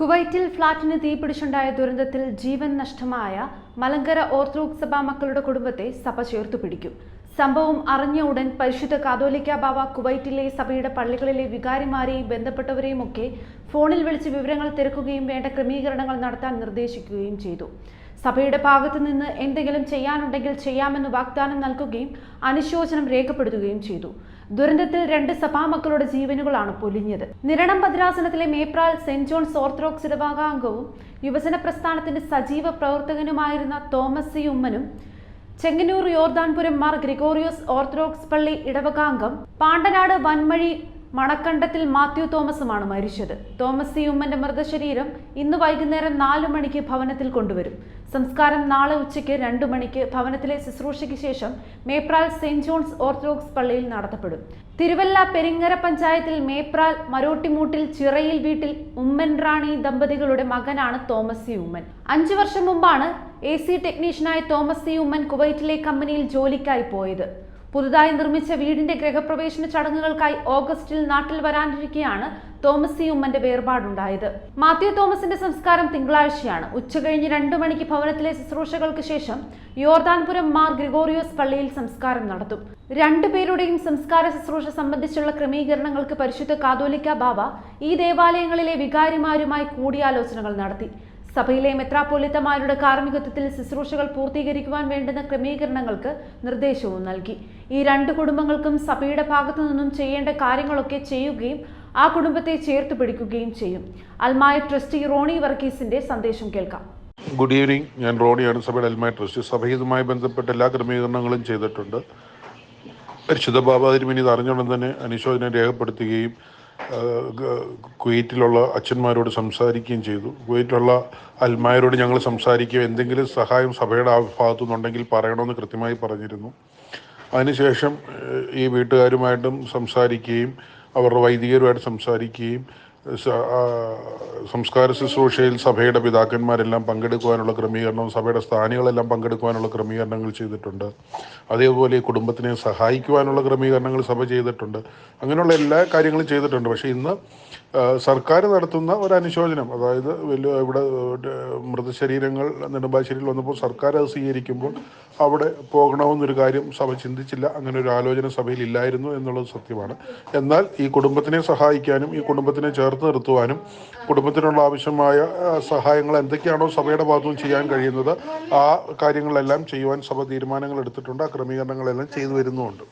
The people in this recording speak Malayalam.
കുവൈറ്റിൽ ഫ്ളാറ്റിന് തീപിടിച്ചുണ്ടായ ദുരന്തത്തിൽ ജീവൻ നഷ്ടമായ മലങ്കര ഓർത്തഡോക്സ് സഭാ മക്കളുടെ കുടുംബത്തെ സഭ ചേർത്തു പിടിക്കും. സംഭവം അറിഞ്ഞ ഉടൻ പരിശുദ്ധ കാതോലിക്ക ബാവ കുവൈറ്റിലെ സഭയുടെ പള്ളികളിലെ വികാരിമാരെയും ബന്ധപ്പെട്ടവരെയും ഒക്കെ ഫോണിൽ വിളിച്ച് വിവരങ്ങൾ തിരക്കുകയും വേണ്ട ക്രമീകരണങ്ങൾ നടത്താൻ നിർദ്ദേശിക്കുകയും ചെയ്തു. സഭയുടെ ഭാഗത്തു നിന്ന് എന്തെങ്കിലും ചെയ്യാനുണ്ടെങ്കിൽ ചെയ്യാമെന്ന് വാഗ്ദാനം നൽകുകയും അനുശോചനം രേഖപ്പെടുത്തുകയും ചെയ്തു. ദുരന്തത്തിൽ രണ്ട് സഭാമക്കളുടെ ജീവനുകളാണ് പൊലിഞ്ഞത്. നിരണം ഭദ്രാസനത്തിലെ മേപ്രാൽ സെന്റ് ജോൺസ് ഓർത്തഡോക്സ് ഇടവാകാംഗവും യുവജന പ്രസ്ഥാനത്തിന്റെ സജീവ പ്രവർത്തകനുമായിരുന്ന തോമസ് സി ഉമ്മനും ചെങ്ങന്നൂർ യോർദാൻപുരം മാർ ഗ്രിഗോറിയോസ് ഓർത്തഡോക്സ് പള്ളി ഇടവകാംഗം പാണ്ടനാട് വൻമഴി മണക്കണ്ടത്തിൽ മാത്യു തോമസുമാണ് മരിച്ചത്. തോമസ് സി ഉമ്മന്റെ മൃതശരീരം ഇന്ന് വൈകുന്നേരം നാലു മണിക്ക് ഭവനത്തിൽ കൊണ്ടുവരും. സംസ്കാരം നാളെ ഉച്ചയ്ക്ക് രണ്ടു മണിക്ക് ഭവനത്തിലെ ശുശ്രൂഷയ്ക്ക് ശേഷം മേപ്രാൽ സെന്റ് ജോൺസ് ഓർത്തഡോക്സ് പള്ളിയിൽ നടത്തപ്പെടും. തിരുവല്ല പെരിങ്ങര പഞ്ചായത്തിൽ മേപ്രാൽ മരോട്ടിമൂട്ടിൽ ചിറയിൽ വീട്ടിൽ ഉമ്മൻ റാണി ദമ്പതികളുടെ മകനാണ് തോമസ് സി ഉമ്മൻ അഞ്ചു വർഷം മുമ്പാണ് എ സി ടെക്നീഷ്യനായ തോമസ് സി ഉമ്മൻ കുവൈറ്റിലെ കമ്പനിയിൽ ജോലിക്കായി പോയത്. പുതുതായി നിർമ്മിച്ച വീടിന്റെ ഗ്രഹപ്രവേശന ചടങ്ങുകൾക്കായി ഓഗസ്റ്റിൽ നാട്ടിൽ വരാനിരിക്കെയാണ് തോമസ് സി ഉമ്മന്റെ വേർപാടുണ്ടായത്. മാത്യു തോമസിന്റെ സംസ്കാരം തിങ്കളാഴ്ചയാണ്. ഉച്ചകഴിഞ്ഞ് രണ്ടു മണിക്ക് ഭവനത്തിലെ ശുശ്രൂഷകൾക്ക് ശേഷം യോർദാൻപുരം മാർ ഗ്രിഗോറിയോസ് പള്ളിയിൽ സംസ്കാരം നടത്തും. രണ്ടുപേരുടെയും സംസ്കാര ശുശ്രൂഷ സംബന്ധിച്ചുള്ള ക്രമീകരണങ്ങൾക്ക് പരിശുദ്ധ കാതോലിക്ക ബാബ ഈ ദേവാലയങ്ങളിലെ വികാരിമാരുമായി കൂടിയാലോചനകൾ നടത്തി. സഭയിലെ മെത്രാപ്പൊലിത്തമാരുടെ കാർമ്മികത്വത്തിൽ ശുശ്രൂഷകൾ പൂർത്തീകരിക്കുവാൻ വേണ്ടുന്ന ക്രമീകരണങ്ങൾക്ക് നിർദ്ദേശവും നൽകി. ഈ രണ്ട് കുടുംബങ്ങൾക്കും സഭയുടെ ഭാഗത്തു നിന്നും ചെയ്യേണ്ട കാര്യങ്ങളൊക്കെ ചെയ്യുകയും ആ കുടുംബത്തെ ചേർത്ത് പിടിക്കുകയും ചെയ്യും. അൽമായ ട്രസ്റ്റി റോണി വർഗീസിന്റെ സന്ദേശം കേൾക്കാം. ഗുഡ് ഈവനിങ് ഞാൻ റോണിയാണ്. സഭയുടെ അൽമായ ട്രസ്റ്റ്. സഭയുമായി ബന്ധപ്പെട്ട എല്ലാ ക്രമീകരണങ്ങളും ചെയ്തിട്ടുണ്ട്. പരിശുദ്ധ ബാബാതിരുമിനി ഇത് അറിഞ്ഞുടൻ തന്നെ അനുശോചനം രേഖപ്പെടുത്തുകയും കുവൈറ്റിലുള്ള അച്ഛന്മാരോട് സംസാരിക്കുകയും ചെയ്തു. കുവൈറ്റിലുള്ള അൽമായരോട് ഞങ്ങൾ സംസാരിക്കുകയും എന്തെങ്കിലും സഹായം സഭയുടെ ആ ഭാഗത്തു നിന്നുണ്ടെങ്കിൽ പറയണമെന്ന് കൃത്യമായി പറഞ്ഞിരുന്നു. അതിനുശേഷം ഈ വീട്ടുകാരുമായിട്ടും സംസാരിക്കുകയും അവരുടെ വൈദികരുമായിട്ട് സംസാരിക്കുകയും സംസ്കാര ശുശ്രൂഷയിൽ സഭയുടെ പിതാക്കന്മാരെല്ലാം പങ്കെടുക്കുവാനുള്ള ക്രമീകരണം സഭയുടെ സ്ഥാനികളെല്ലാം പങ്കെടുക്കുവാനുള്ള ക്രമീകരണങ്ങൾ ചെയ്തിട്ടുണ്ട്. അതേപോലെ കുടുംബത്തിനെ സഹായിക്കുവാനുള്ള ക്രമീകരണങ്ങൾ സഭ ചെയ്തിട്ടുണ്ട്. അങ്ങനെയുള്ള എല്ലാ കാര്യങ്ങളും ചെയ്തിട്ടുണ്ട്. പക്ഷേ ഇന്ന് സർക്കാർ നടത്തുന്ന ഒരു അനുശോചനം അതായത് വലിയ ഇവിടെ മൃതശരീരങ്ങൾ നെടുമ്പാശ്ശേരിയിൽ വന്നപ്പോൾ സർക്കാർ അത് സ്വീകരിക്കുമ്പോൾ അവിടെ പോകണമെന്നൊരു കാര്യം സഭ ചിന്തിച്ചില്ല. അങ്ങനെ ഒരു ആലോചന സഭയിൽ ഇല്ലായിരുന്നു എന്നുള്ളത് സത്യമാണ്. എന്നാൽ ഈ കുടുംബത്തിനെ സഹായിക്കാനും ഈ കുടുംബത്തിനെ ചേർത്ത് നിർത്തുവാനും കുടുംബത്തിനുള്ള ആവശ്യമായ സഹായങ്ങൾ എന്തൊക്കെയാണോ സഭയുടെ ഭാഗത്തുനിന്ന് ചെയ്യാൻ കഴിയുന്നത് ആ കാര്യങ്ങളെല്ലാം ചെയ്യുവാൻ സഭ തീരുമാനങ്ങൾ എടുത്തിട്ടുണ്ട് ആ ക്രമീകരണങ്ങളെല്ലാം ചെയ്തു വരുന്നുമുണ്ട്.